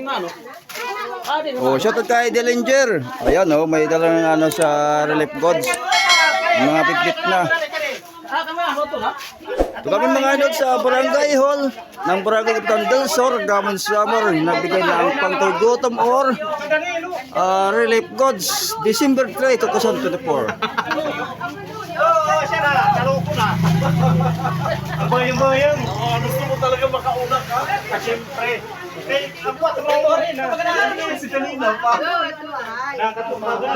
ni Mano. Ah, di Oh, shoutout kay Dillinger. Ayan oh, may dala ng ano sa Relief Goods. Mga pitbit na. Ah, kami ano na? Ito mga idol sa Barangay Hall ng Barangay Kapitan Del Sur, Gaman Summer, nagbigay ng pangtugutom or uh, Relief Goods, December 3, 2024. Oo, siya na. Laro ko na. Ang bayang-bayang. Oh, gusto mo talaga makauna ka? Siyempre. Eh, ang mo rin ha. Si kanina pa. Nakatumaga.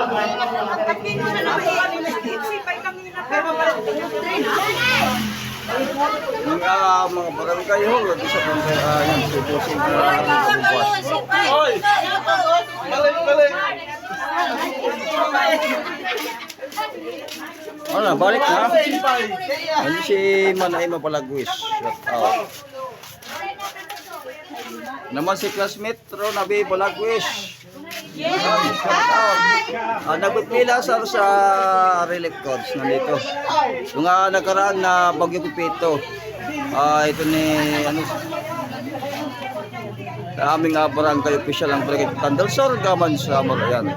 Mga mga Barangay Hall, ito sa Barangay, yan, si Bossing uh, Bukas. Oy! Balik, balik. Ano, balik na. Ano si Manay Mapalagwis. Shout out. Naman si classmate Ron Abi Balagwis. Shout out. Ah, nagpipila sa sa relief codes nandito. Yung uh, nakaraan na Bagyo Pipito. Ah, ito ni ano sa aming uh, barangay official ang barangay Tandalsor, Gaman sa Marayan.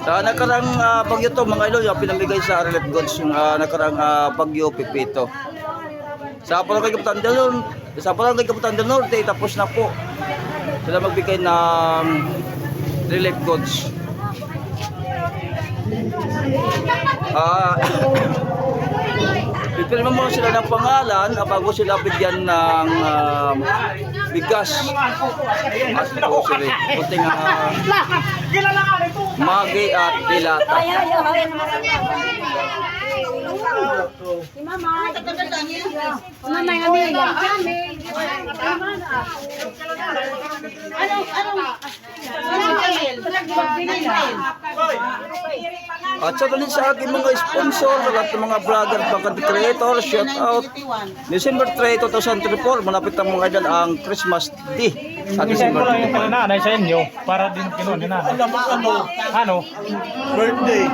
Sa nakarang uh, bagyo to mga idol, yung pinamigay sa relief goods yung uh, nakarang uh, bagyo Pipito. Sa barangay Kapitan del Norte, sa barangay Kapitan del Norte, tapos na po. Sila magbigay ng relief goods. Ah, Pipirma mo sila ng pangalan ah, bago sila bigyan ng ah, bigas. At ito sila, kunting uh, magi at dilata. Mama yang ambil ya. Ano, ano? At sa sa aking mga sponsor, sa ng mga vlogger, content creator, shout out. December 3, 2024, malapit ang mga ang Christmas Day sa Isend December ko lang yung 25. kay nanay sa inyo para din kinuha ni nanay. Alam mo ano? Ano? Birthday.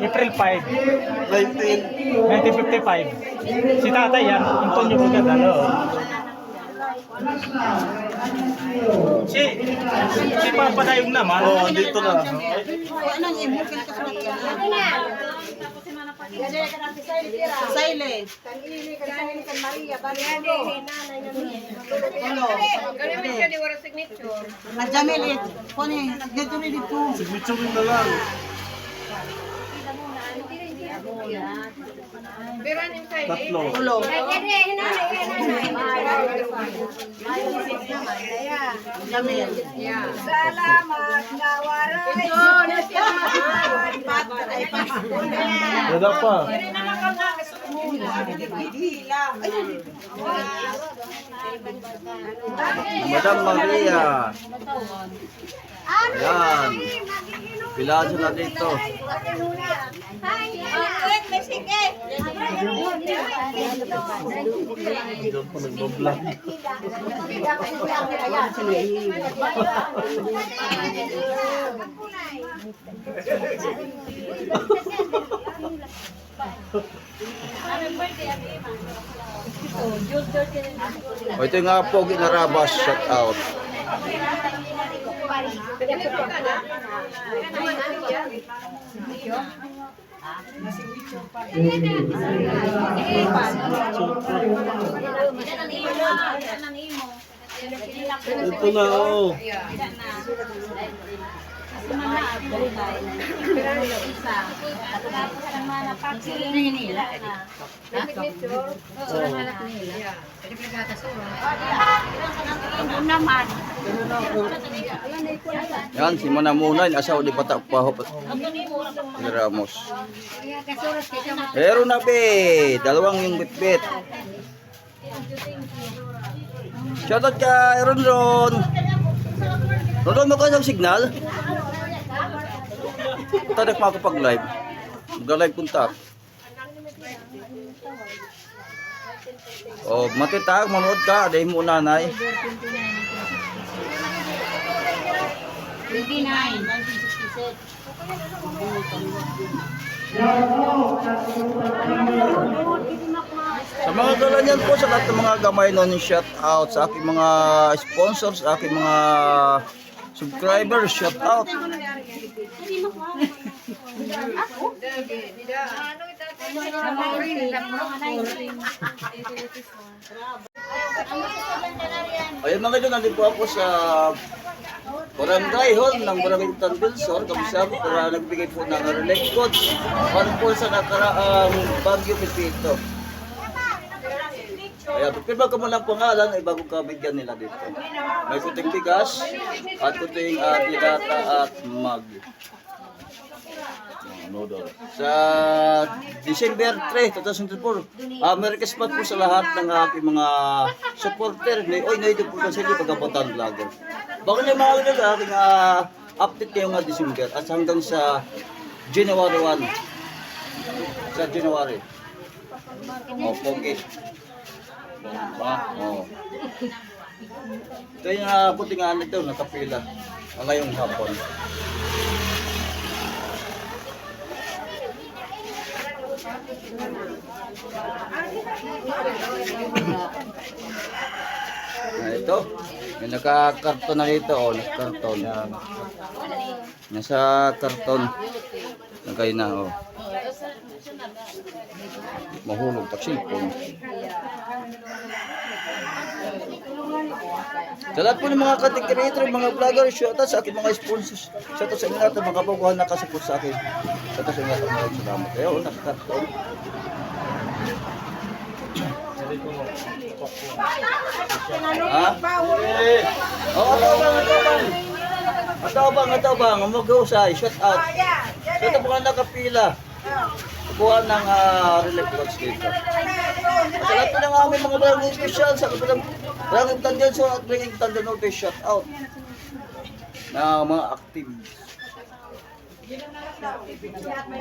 April 5, 19. 1955. Si tatay yan, Antonio Bugad, ano? Si, si Papa Dayog naman. Oh, dito na. Silent. Ano? Najamil it. Kone, dito rin dito. Signature na lang. Tatlo. Ulo. Jamil. Salamat na waray. Patay pa. Wala pa. Madam Maria. Yan. Pilaso na dito. Diyan pa nagbablog. O ito nga pogi na rabas, shout out. Ito na oh. Yan, si Manamunay, asaw di patak pa. Ni Ramos. Meron na be, dalawang yung bitbit. Shoutout ka, Ron Ron. Ron Ron, magkano ang signal? Tadak mo ako pag live. Mag-live punta. O, matitag, manood ka, dahil mo nanay. 29. Sa Ang mga galanyan po sa lahat ng mga gamay nun, shout out sa aking mga sponsors, sa aking mga subscribers, shout out. Ayun mga idol, nandito po ako sa Barangay Hall ng Barangay Tanbilson, Kabisabo, para nagbigay po ng relief goods para po sa nakaraang Bagyo Pipito. Kaya pipirma ko muna ang pangalan ay bago ka bigyan nila dito. May kuting bigas at kuting uh, dilata at mag. Sa December 3, 2024, uh, Merry Christmas po sa lahat ng aking mga supporter. May, oy, naito po kasi hindi pagkapuntaan vlogger. Baka niyo mga kanil, aking uh, update ngayong uh, December at hanggang sa January 1. Sa January. Oh, pogi. Ba? Oh. Ito yung uh, puting nga nito, nakapila. Ang ngayong hapon. Ah, ito. May nakakarton na dito. Oh, nakakarton. Nasa karton. Nagay na. Oh. Mahulog. Taksilpon. Sa lahat po ng mga content creator, mga vlogger, shoutout sa aking mga sponsors. Shoutout sa inyo lahat mga kapaguhan na kasapot sa akin. Shoutout sa inyo lahat mga salamat. Ayun, nakakarton. Ha? Eh. Oh, atabang, atabang. Atabang, atabang. Mag-usay. Shout out. Shout out mga nakapila. Kuha ng uh, relief goods dito. Sa lahat po ng aming mga barangay official sa kapilang barangay Tandian so at barangay Tandian Norte, shout out na mga active. Ayan.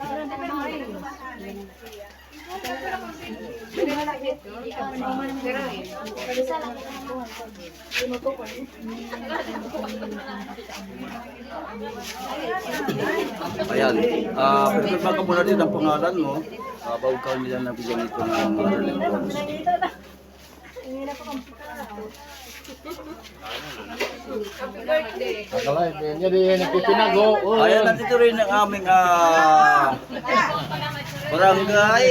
Ah, uh, pero bago muna din ang pangalan mo, uh, bago ka nila nabigyan ito ng relief goods. Akala, niya din nagpipinago. Oh. Ayan, nandito rin ang aming ah, barangay.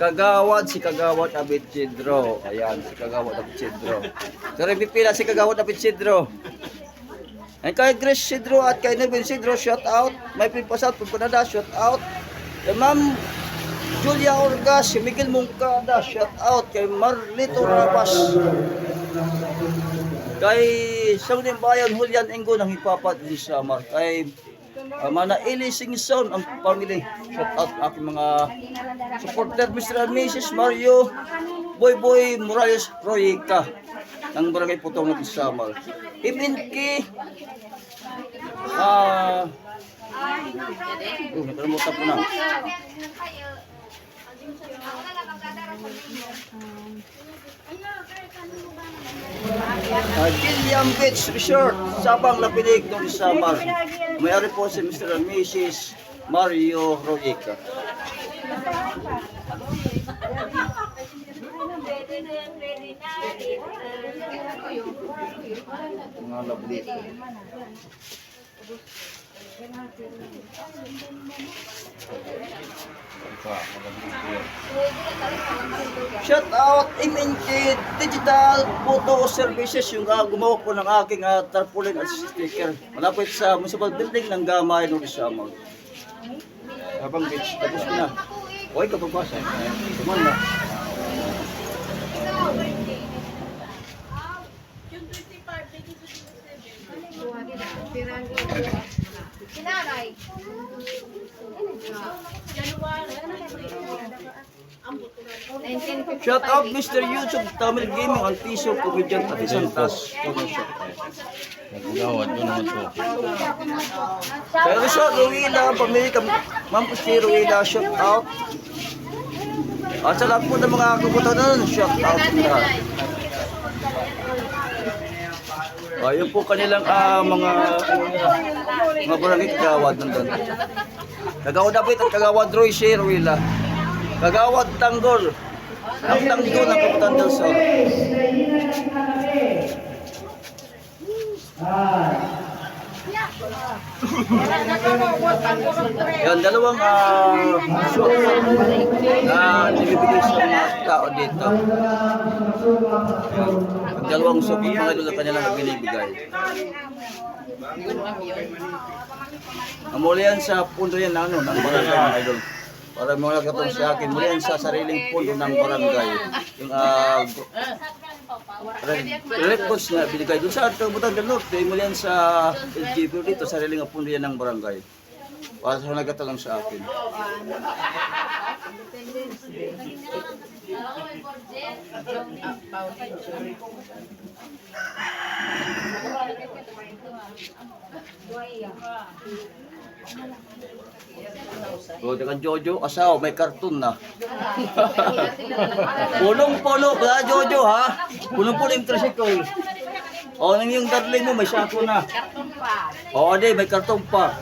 Kagawad, si Kagawad Abit Chidro. Ayan, si Kagawad Abit Chidro. So, rin pipila si Kagawad Abit Chidro. And kay Grace Sidro at kay Nevin Sidro, shout out. May pinpasat, pinpanada, shout out. Kay Ma'am Julia Orgas, si Miguel Mungkada, shout out. Kay Marlito Rabas. Kay Sangguniang Bayan, Julian Enggo ng Hipapat di Samar. Kay uh, Mana Eli Singson, ang family. Shout out aking mga supporter, Mr. and Mrs. Mario, Boy Boy Morales Royca ng Barangay Putong ng Samar. Ibin ki ah uh, nakalimutan ko na. Gilliam Beach Resort, Sabang Lapinig, Don Samar. May-ari po si Mr. and Mrs. Mario Royca. Mga lovely. Shout out MNK Digital Photo Services yung uh, gumawa po ng aking uh, tarpaulin at sticker. Malapit sa municipal building ng Gamay ng Isamag. Habang beach, tapos ko na. Hoy, kapabasa. Kuman na. Shout out Mr. YouTube Tamil Gaming on Piso Comedian at Santas. Nagawad yun naman to. Kaya Rizal, Ruila, pamilya ka, Ma'am Pusti, Ruila, shout out. At sa lahat po ng mga kabutan shout out po lahat. Ayun po kanilang ah, mga mga barangay kagawad nandun. Kagawad David at kagawad Roy Sherwilla. Kagawad Tanggol. Ang Tanggol ng Kapitan del Sol. Yan, dalawang uh, show na nibibigay sa mga tao dito. Ang dalawang po mga idol na kanilang binibigay. Muli yan sa pundo yan ng, ano, ng barangay mga idol. Para mga nagkatong sa akin, muli yan sa sariling pundo ng barangay. Yung uh, records na binigay doon sa Kabutan del Norte, muli yan sa LGB dito, sariling pundo yan ng barangay. Para sa nagkatulong sa akin. O, dengan Jojo, asaw, may karton na. Punong-puno ba, Jojo, ha? Punong-puno yung tricycle. O, nang yung darling mo, may sako na. O, di, may karton pa.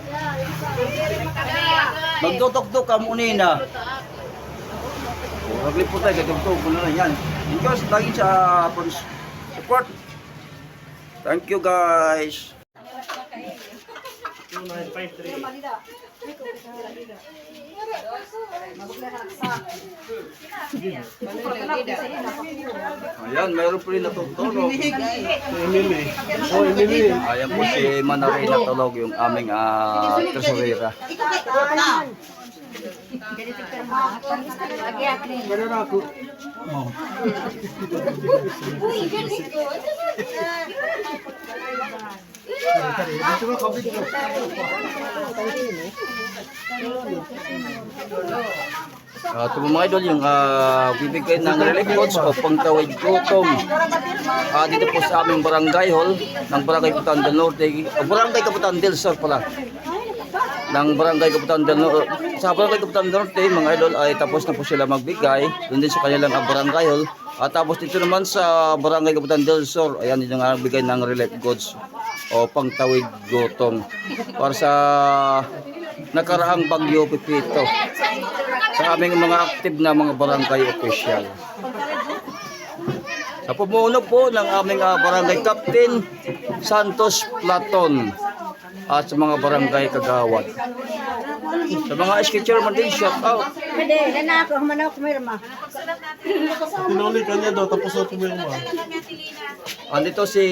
Magdotok-dok ka muna na. O, naglipot tayo, gagawin ko na yan. Because lagi sa police support. Thank you, guys. 2953. Ayan, mayroon po rin natutulog. Oh, Emily. Ayan po si Manari natulog yung aming uh, tesorera. Meron ako. Dito ka kabit ko. Uh, ito po mga idol, yung uh, bibigay ng relief goods o pangtawid gutom. Ah, dito po sa aming barangay hall ng Barangay Kaputan del Norte, o Barangay Kaputan del Sur pala. Ng Barangay Kaputan del Norte. Sa Barangay Kaputan del Norte, mga idol, ay tapos na po sila magbigay. Doon din sa kanilang ah, barangay hall. At tapos dito naman sa Barangay Kaputan del Sur, ayan din ang bigay ng relief goods o pangtawid gutom para sa nakaraang bagyo pipito sa aming mga active na mga barangay official. Sa pumuno po ng aming ah, barangay captain Santos Platon at sa mga barangay kagawad. Sa mga sketcher man din, shout out. Pwede, na ako, humanaw ko may rama. Pinuli ka niya daw, tapos ako mga. Andito si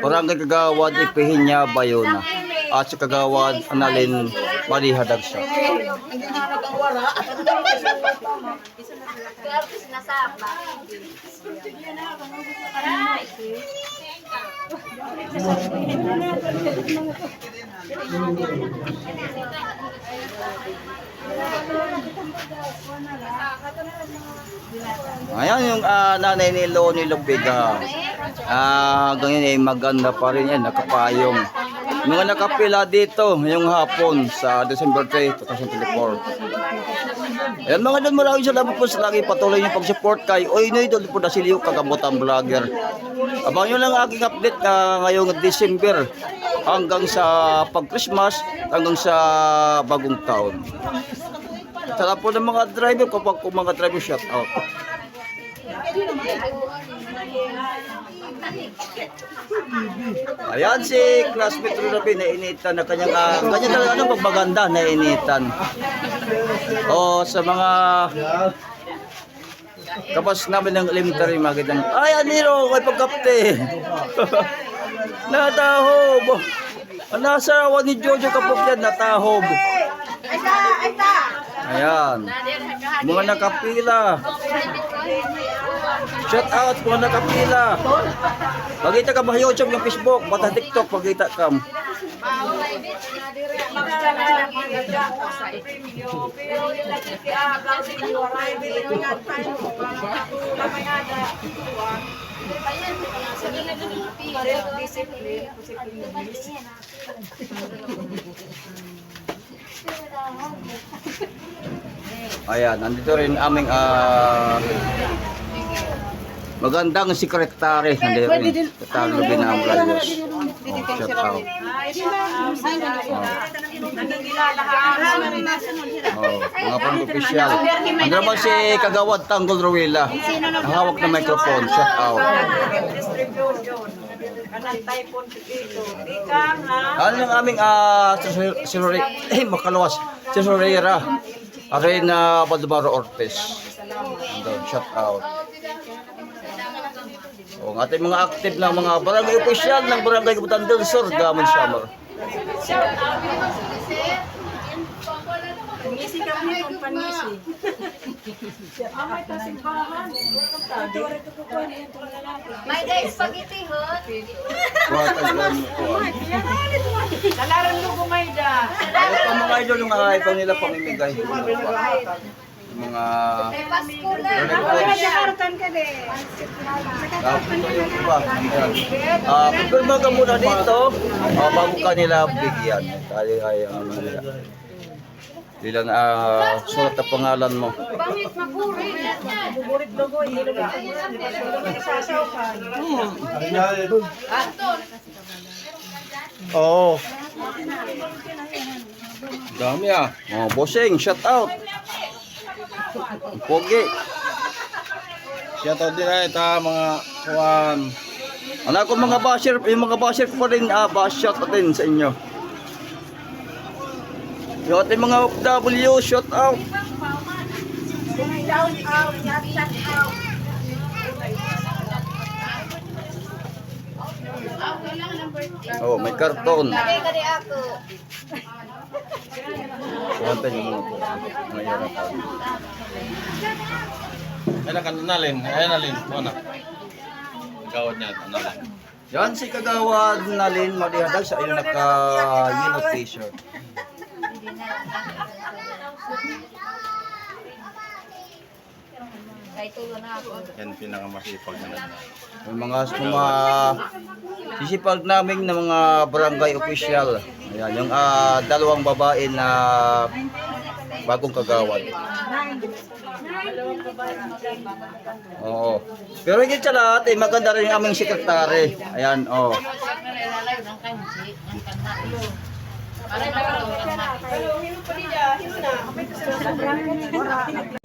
barangay kagawad Ipihinya Bayona at sa kagawad Analin Marihadag siya. Ayan yung ah, nanay ni Loni Lupiga. Ah, ganyan ay maganda pa rin yan, nakapayong. Mga nakapila dito ngayong hapon sa December 3, 2024. Ayan mga doon maraming salamat po sa lagi patuloy niyo pag-support kay Oy Noy doon po na siliw kagamutan vlogger. Abang nyo lang ang aking update na ngayong December hanggang sa pag-Christmas hanggang sa bagong taon. Sarap po ng mga driver kapag mga driver shout out. Ayan si classmate Ruby na initan na kanyang uh, kanya talaga ano magmaganda na initan. O sa mga kapas namin ng elementary magandang ay aniro kay pagkapte. natahob. Nasa awan ni Jojo kapag yan natahob. Ayan. Mga nakapila. Shout out po na kapila. Pagkita ka ba YouTube yung Facebook, bata TikTok pagkita ka. Ayan, nandito rin aming uh, magandang sekretary. Nandito rin. Tatalo Binambrayos. Oh, shout out. Oh, mga pang official. Ano naman si Kagawad Tanggol Ruela. Ang hawak na microphone. Shout out. Ano yung aming uh, eh, makalawas. Tesorera. Arena Baldemaro Ortiz. Shout out. O, ang ating mga active na mga barangay official ng barangay Kabutan del Sur, Gamon Samar. May day spaghetti hot. Kuhat ang ganun ko. Kalaran mo kumayda. Ito ang mga idol yung mga ito nila pamimigay. Mga. Ayan. Ah, pipirma ka muna dito ah, bago ka nila bigyan. Tayo ay ang ano nila. Ah, sulat na pangalan mo. Pangit mapuri. Buburit logo, hindi na isasaw ka. Oo. Dami ah. Oh, bossing, shout out. Pogi. Shout out din ay ta mga kuwan. Ano ako mga basher, yung mga basher ko rin, ah, bash shout out din sa inyo. Yung ating mga OFW, shout out. Down out, shut out. Oh, may karton. Kadi kadi ako. Kuwanta niyo muna po. Mga hirap. Ay kan nalin, ay nalin, kuwan na. Gawad niya nalin. Yan si Kagawad Nalin Marihadag sa iyo naka-yellow t-shirt. Yan pinakamasipag na nalin. Yung mga mga sisipag namin ng mga barangay official. Ayan, yung ah, dalawang babae na bagong kagawad. Oo. Pero higit sa lahat, eh, maganda rin yung aming sekretary. Ayan, oh. Pero,